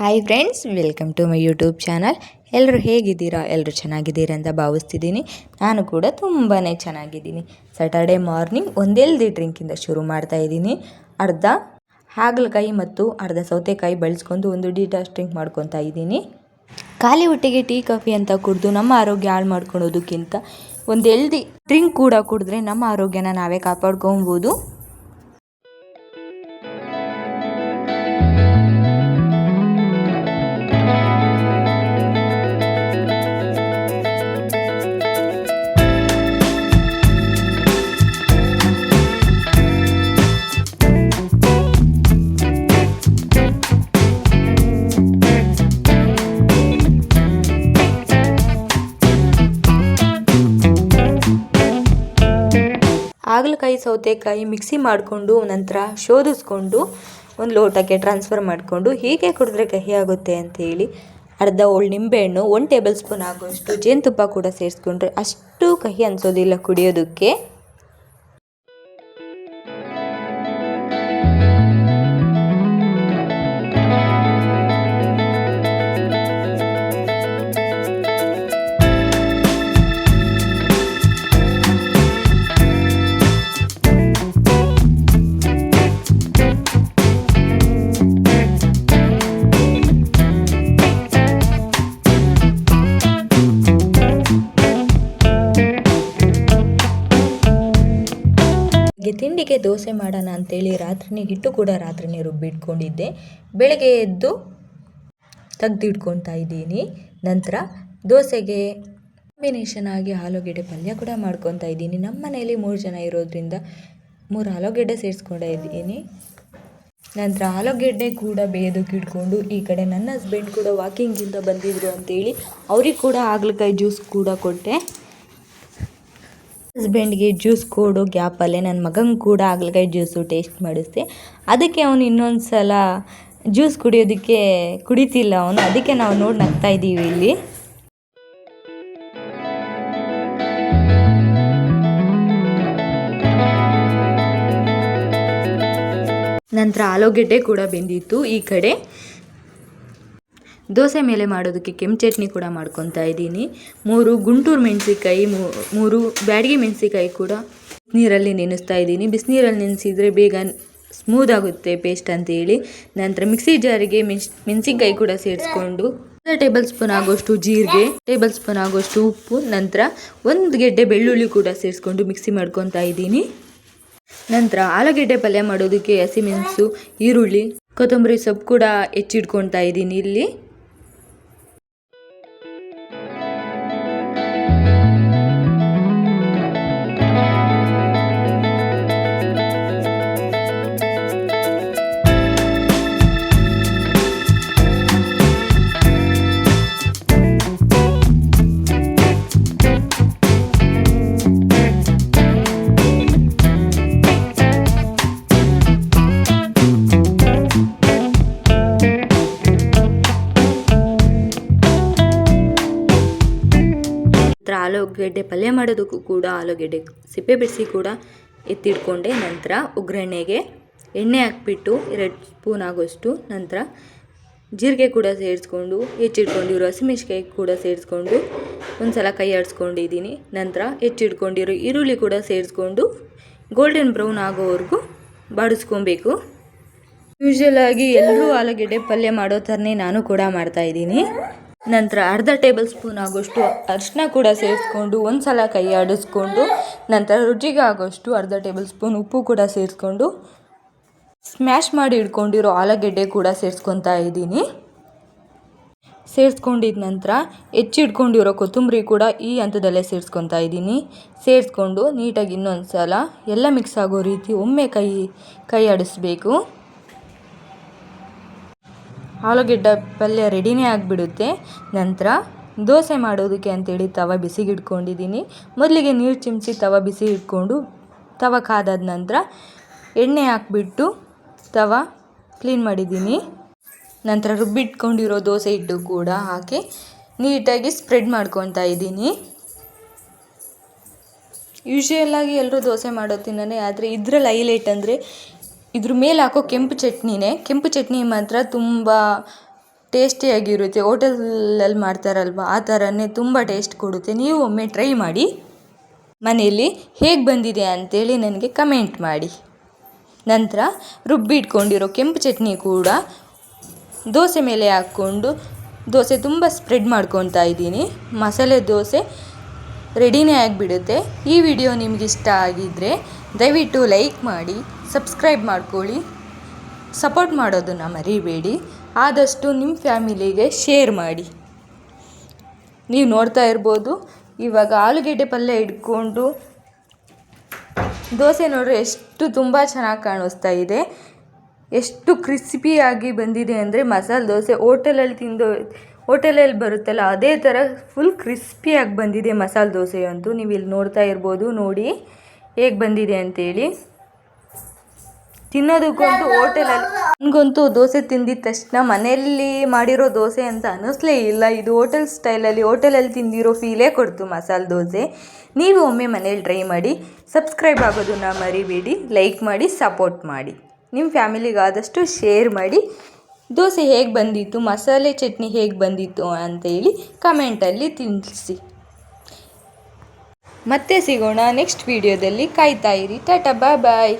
Hi friends welcome to my YouTube channel ಎಲ್ಲರೂ ಹೇಗಿದ್ದೀರಾ? ಎಲ್ಲರೂ ಚೆನ್ನಾಗಿದ್ದೀರಾ ಅಂತ ಭಾವಿಸ್ತಿದ್ದೀನಿ. ನಾನು ಕೂಡ ತುಂಬಾ ಚೆನ್ನಾಗಿದ್ದೀನಿ. ಸ್ಯಾಟರ್ಡೆ ಮಾರ್ನಿಂಗ್ ಒಂದೆಲ್ದಿ ಡ್ರಿಂಕಿಂದ ಶುರು ಮಾಡ್ತಾ ಇದ್ದೀನಿ. ಅರ್ಧ ಹಾಗಲಕಾಯಿ ಮತ್ತು ಅರ್ಧ ಸೌತೆಕಾಯಿ ಬಳಸ್ಕೊಂಡು ಒಂದು ಡೀಟಾಸ್ ಡ್ರಿಂಕ್ ಮಾಡ್ಕೊತಾ ಇದ್ದೀನಿ. ಖಾಲಿ ಹೊಟ್ಟೆಗೆ ಟೀ, ಕಾಫಿ ಅಂತ ಕುಡಿದು ನಮ್ಮ ಆರೋಗ್ಯ ಹಾಳು ಮಾಡ್ಕೊಳೋದಕ್ಕಿಂತ ಒಂದು ಎಲ್ದಿ ಡ್ರಿಂಕ್ ಕೂಡ ಕುಡಿದ್ರೆ ನಮ್ಮ ಆರೋಗ್ಯನ ನಾವೇ ಕಾಪಾಡ್ಕೊಬೋದು ಹಾಗಲಕಾಯಿ ಸೌತೆಕಾಯಿ ಮಿಕ್ಸಿ ಮಾಡಿಕೊಂಡು ನಂತರ ಶೋಧಿಸ್ಕೊಂಡು ಒಂದು ಲೋಟಕ್ಕೆ ಟ್ರಾನ್ಸ್ಫರ್ ಮಾಡಿಕೊಂಡು ಹೀಗೆ ಕುಡಿದ್ರೆ ಕಹಿ ಆಗುತ್ತೆ ಅಂತೇಳಿ ಅರ್ಧ ಹೋಳು ನಿಂಬೆಹಣ್ಣು ಒನ್ ಟೇಬಲ್ ಸ್ಪೂನ್ ಆಗುವಷ್ಟು ಜೇನುತುಪ್ಪ ಕೂಡ ಸೇರಿಸ್ಕೊಂಡ್ರೆ ಅಷ್ಟು ಕಹಿ ಅನಿಸೋದಿಲ್ಲ ಕುಡಿಯೋದಕ್ಕೆ. ತಿಂಡಿಗೆ ದೋಸೆ ಮಾಡೋಣ ಅಂತೇಳಿ ರಾತ್ರಿನೇ, ಹಿಟ್ಟು ಕೂಡ ರಾತ್ರಿನೇ ರುಬ್ಬಿಟ್ಕೊಂಡಿದ್ದೆ. ಬೆಳಗ್ಗೆ ಎದ್ದು ತೆಗ್ದಿಟ್ಕೊತಾ ಇದ್ದೀನಿ. ನಂತರ ದೋಸೆಗೆ ಕಾಂಬಿನೇಷನ್ ಆಗಿ ಆಲೂಗೆಡ್ಡೆ ಪಲ್ಯ ಕೂಡ ಮಾಡ್ಕೊತಾ ಇದ್ದೀನಿ. ನಮ್ಮ ಮನೆಯಲ್ಲಿ ಮೂರು ಜನ ಇರೋದ್ರಿಂದ ಮೂರು ಆಲೂಗೆಡ್ಡೆ ಸೇರಿಸ್ಕೊಂಡಿದ್ದೀನಿ ನಂತರ ಆಲೂಗೆಡ್ಡೆ ಕೂಡ ಬೇಯೋದಕ್ಕೆ ಇಟ್ಕೊಂಡು, ಈ ಕಡೆ ನನ್ನ ಹಸ್ಬೆಂಡ್ ಕೂಡ ವಾಕಿಂಗಿಂದ ಬಂದಿದ್ರು ಅಂತೇಳಿ, ಅವ್ರಿಗೆ ಕೂಡ ಹಾಗಲಕಾಯಿ ಜ್ಯೂಸ್ ಕೂಡ ಕೊಟ್ಟೆ. ಹಸ್ಬೆಂಡ್ಗೆ ಜ್ಯೂಸ್ ಕೊಡೋ ಗ್ಯಾಪಲ್ಲೇ ನನ್ನ ಮಗಂಗೆ ಕೂಡ ಹಾಗಲಕಾಯಿ ಜ್ಯೂಸು ಟೇಸ್ಟ್ ಮಾಡಿಸ್ದೆ. ಅದಕ್ಕೆ ಅವನು ಇನ್ನೊಂದು ಸಲ ಜ್ಯೂಸ್ ಕುಡಿಯೋದಕ್ಕೆ ಕುಡಿತಿಲ್ಲ ಅವನು, ಅದಕ್ಕೆ ನಾವು ನೋಡಿ ನಗ್ತಾ ಇದ್ದೀವಿ ಇಲ್ಲಿ. ನಂತರ ಆಲೂಗೆಡ್ಡೆ ಕೂಡ ಬೆಂದಿತ್ತು ಈ ಕಡೆ. ದೋಸೆ ಮೇಲೆ ಮಾಡೋದಕ್ಕೆ ಕೆಂಪು ಚಟ್ನಿ ಕೂಡ ಮಾಡ್ಕೊತಾ ಇದ್ದೀನಿ. ಮೂರು ಗುಂಟೂರು ಮೆಣಸಿಕಾಯಿ ಮೂರು ಬ್ಯಾಡಗಿ ಮೆಣಸಿಕಾಯಿ ಕೂಡ ನೀರಲ್ಲಿ ನೆನೆಸ್ತಾ ಇದ್ದೀನಿ. ಬಿಸಿನೀರಲ್ಲಿ ನೆನೆಸಿದರೆ ಬೇಗ ಸ್ಮೂದ್ ಆಗುತ್ತೆ ಪೇಸ್ಟ್ ಅಂತೇಳಿ. ನಂತರ ಮಿಕ್ಸಿ ಜಾರಿಗೆ ಮೆಣಸ್, ಮೆಣಸಿನ್ಕಾಯಿ ಕೂಡ ಸೇರಿಸ್ಕೊಂಡು ಒಂದು ಟೇಬಲ್ ಸ್ಪೂನ್ ಆಗೋಷ್ಟು ಜೀರಿಗೆ, ಟೇಬಲ್ ಸ್ಪೂನ್ ಆಗೋಷ್ಟು ಉಪ್ಪು, ನಂತರ ಒಂದು ಗೆಡ್ಡೆ ಬೆಳ್ಳುಳ್ಳಿ ಕೂಡ ಸೇರಿಸ್ಕೊಂಡು ಮಿಕ್ಸಿ ಮಾಡ್ಕೊತಾ ಇದ್ದೀನಿ. ನಂತರ ಆಲೂಗೆಡ್ಡೆ ಪಲ್ಯ ಮಾಡೋದಕ್ಕೆ ಹಸಿಮೆಣಸು ಈರುಳ್ಳಿ, ಕೊತ್ತಂಬರಿ ಸೊಪ್ಪು ಕೂಡ ಹೆಚ್ಚಿಟ್ಕೊತಾ ಇದ್ದೀನಿ ಇಲ್ಲಿ. ಆಲೂಗೆಡ್ಡೆ ಪಲ್ಯ ಮಾಡೋದಕ್ಕೂ ಕೂಡ ಆಲೂಗೆಡ್ಡೆ ಸಿಪ್ಪೆ ಬಿಡಿಸಿ ಕೂಡ ಎತ್ತಿಟ್ಕೊಂಡೆ. ನಂತರ ಒಗ್ಗರಣೆಗೆ ಎಣ್ಣೆ ಹಾಕ್ಬಿಟ್ಟು ಎರಡು ಸ್ಪೂನ್ ಆಗೋಷ್ಟು ನಂತರ ಜೀರಿಗೆ ಕೂಡ ಸೇರಿಸ್ಕೊಂಡು, ಹೆಚ್ಚಿಟ್ಕೊಂಡಿರೋ ಹಸಿಮೆಣ್ಸಿಕಾಯಿ ಕೂಡ ಸೇರಿಸ್ಕೊಂಡು ಒಂದು ಸಲ ಕೈ ಆಡಿಸ್ಕೊಂಡಿದ್ದೀನಿ. ನಂತರ ಹೆಚ್ಚಿಟ್ಕೊಂಡಿರೋ ಈರುಳ್ಳಿ ಕೂಡ ಸೇರಿಸ್ಕೊಂಡು ಗೋಲ್ಡನ್ ಬ್ರೌನ್ ಆಗೋವರೆಗೂ ಬಾಡಿಸ್ಕೊಬೇಕು. ಯೂಶಲ್ ಆಗಿ ಎಲ್ಲರೂ ಆಲೂಗೆಡ್ಡೆ ಪಲ್ಯ ಮಾಡೋ ಥರನೇ ನಾನು ಕೂಡ ಮಾಡ್ತಾಯಿದ್ದೀನಿ ನಂತರ ಅರ್ಧ ಟೇಬಲ್ ಸ್ಪೂನ್ ಆಗೋಷ್ಟು ಅರಿಶಿನ ಕೂಡ ಸೇರಿಸ್ಕೊಂಡು ಒಂದು ಸಲ ಕೈ ಆಡಿಸ್ಕೊಂಡು ನಂತರ ರುಚಿಗೆ ಆಗೋಷ್ಟು ಅರ್ಧ ಟೇಬಲ್ ಸ್ಪೂನ್ ಉಪ್ಪು ಕೂಡ ಸೇರಿಸ್ಕೊಂಡು ಸ್ಮ್ಯಾಶ್ ಮಾಡಿ ಇಟ್ಕೊಂಡಿರೋ ಆಲೂಗೆಡ್ಡೆ ಕೂಡ ಸೇರಿಸ್ಕೊತಾ ಇದ್ದೀನಿ. ಸೇರಿಸ್ಕೊಂಡಿದ ನಂತರ ಹೆಚ್ಚಿಟ್ಕೊಂಡಿರೋ ಕೊತ್ತಂಬರಿ ಕೂಡ ಈ ಹಂತದಲ್ಲೇ ಸೇರಿಸ್ಕೊತಾ ಇದ್ದೀನಿ. ಸೇರಿಸ್ಕೊಂಡು ನೀಟಾಗಿ ಇನ್ನೊಂದು ಸಲ ಎಲ್ಲ ಮಿಕ್ಸ್ ಆಗೋ ರೀತಿ ಒಮ್ಮೆ ಕೈ ಕೈ ಆಡಿಸ್ಬೇಕು. ಆಲೂಗೆಡ್ಡೆ ಪಲ್ಯ ರೆಡಿನೇ ಆಗಿಬಿಡುತ್ತೆ. ನಂತರ ದೋಸೆ ಮಾಡೋದಕ್ಕೆ ಅಂತೇಳಿ ತವ ಬಿಸಿಗೆ ಇಟ್ಕೊಂಡಿದ್ದೀನಿ ಮೊದಲಿಗೆ ನೀರು ಚಿಮ್ಚಿ ತವ ಬಿಸಿ ಇಟ್ಕೊಂಡು ತವ ಕಾದಾದ ನಂತರ ಎಣ್ಣೆ ಹಾಕ್ಬಿಟ್ಟು ತವ ಕ್ಲೀನ್ ಮಾಡಿದ್ದೀನಿ. ನಂತರ ರುಬ್ಬಿಟ್ಕೊಂಡಿರೋ ದೋಸೆ ಹಿಟ್ಟು ಕೂಡ ಹಾಕಿ ನೀಟಾಗಿ ಸ್ಪ್ರೆಡ್ ಮಾಡ್ಕೊತಾ ಇದ್ದೀನಿ. ಯೂಶುವಲಾಗಿ ಎಲ್ಲರೂ ದೋಸೆ ಮಾಡೋ ತಿನ್ನೋನೆ ಆದರೆ ಇದ್ರಲ್ಲಿ ಹೈಲೈಟ್ ಅಂದರೆ ಇದ್ರ ಮೇಲೆ ಹಾಕೋ ಕೆಂಪು ಚಟ್ನಿನೇ. ಕೆಂಪು ಚಟ್ನಿ ಮಾತ್ರ ತುಂಬ ಟೇಸ್ಟಿಯಾಗಿರುತ್ತೆ ಹೋಟೆಲಲ್ಲಿ ಮಾಡ್ತಾರಲ್ವ? ಆ ಥರನೇ ತುಂಬ ಟೇಸ್ಟ್ ಕೊಡುತ್ತೆ. ನೀವು ಒಮ್ಮೆ ಟ್ರೈ ಮಾಡಿ. ಮನೆಯಲ್ಲಿ ಹೇಗೆ ಬಂದಿದೆ ಅಂತೇಳಿ ನನಗೆ ಕಮೆಂಟ್ ಮಾಡಿ. ನಂತರ ರುಬ್ಬಿಟ್ಕೊಂಡಿರೋ ಕೆಂಪು ಚಟ್ನಿ ಕೂಡ ದೋಸೆ ಮೇಲೆ ಹಾಕ್ಕೊಂಡು ದೋಸೆ ತುಂಬ ಸ್ಪ್ರೆಡ್ ಮಾಡ್ಕೊತಾ ಇದ್ದೀನಿ. ಮಸಾಲೆ ದೋಸೆ ರೆಡಿನೇ ಆಗಿಬಿಡುತ್ತೆ. ಈ ವಿಡಿಯೋ ನಿಮಗಿಷ್ಟ ಆಗಿದ್ದರೆ ದಯವಿಟ್ಟು ಲೈಕ್ ಮಾಡಿ, ಸಬ್ಸ್ಕ್ರೈಬ್ ಮಾಡ್ಕೊಳ್ಳಿ. ಸಪೋರ್ಟ್ ಮಾಡೋದನ್ನು ಮರಿಬೇಡಿ. ಆದಷ್ಟು ನಿಮ್ಮ ಫ್ಯಾಮಿಲಿಗೆ ಶೇರ್ ಮಾಡಿ. ನೀವು ನೋಡ್ತಾ ಇರ್ಬೋದು, ಇವಾಗ ಆಲೂಗೆಡ್ಡೆ ಪಲ್ಯ ಇಟ್ಕೊಂಡು ದೋಸೆ ನೋಡ್ರೆ ಎಷ್ಟು ತುಂಬ ಚೆನ್ನಾಗಿ ಕಾಣಿಸ್ತಾ ಇದೆ. ಎಷ್ಟು ಕ್ರಿಸ್ಪಿಯಾಗಿ ಬಂದಿದೆ ಅಂದರೆ ಮಸಾಲೆ ದೋಸೆ ಓಟೆಲಲ್ಲಿ ತಿಂದು, ಹೋಟೆಲಲ್ಲಿ ಬರುತ್ತಲ್ಲ, ಅದೇ ಥರ ಫುಲ್ ಕ್ರಿಸ್ಪಿಯಾಗಿ ಬಂದಿದೆ ಮಸಾಲೆ ದೋಸೆ ಅಂತೂ ನೀವು ಇಲ್ಲಿ ನೋಡ್ತಾ ಇರ್ಬೋದು, ನೋಡಿ. ಹೇಗೆ ಬಂದಿದೆ ಅಂತೇಳಿ. ತಿನ್ನೋದಕ್ಕಂತೂ ಹೋಟೆಲಲ್ಲಿ ನನಗಂತೂ ದೋಸೆ ತಿಂದಿದ ತಕ್ಷಣ ಮನೆಯಲ್ಲಿ ಮಾಡಿರೋ ದೋಸೆ ಅಂತ ಅನ್ನಿಸ್ಲೇ ಇಲ್ಲ. ಇದು ಹೋಟೆಲ್ ಸ್ಟೈಲಲ್ಲಿ ಹೋಟೆಲಲ್ಲಿ ತಿಂದಿರೋ ಫೀಲೇ ಕೊಡ್ತು ಮಸಾಲೆ ದೋಸೆ. ನೀವು ಒಮ್ಮೆ ಮನೇಲಿ ಟ್ರೈ ಮಾಡಿ ಸಬ್ಸ್ಕ್ರೈಬ್ ಆಗೋದನ್ನ ಮರಿಬೇಡಿ ಲೈಕ್ ಮಾಡಿ ಸಪೋರ್ಟ್ ಮಾಡಿ. ನಿಮ್ಮ ಫ್ಯಾಮಿಲಿಗಾದಷ್ಟು ಶೇರ್ ಮಾಡಿ. ದೋಸೆ ಹೇಗೆ ಬಂದಿತ್ತು, ಮಸಾಲೆ ಚಟ್ನಿ ಹೇಗೆ ಬಂದಿತ್ತು ಅಂತೇಳಿ ಕಮೆಂಟಲ್ಲಿ ತಿಳಿಸಿ. ಮತ್ತೆ ಸಿಗೋಣ ನೆಕ್ಸ್ಟ್ ವಿಡಿಯೋದಲ್ಲಿ ಕಾಯ್ತಾ ಇರಿ ಟಾಟಾ ಬಾಯ್ ಬಾಯ್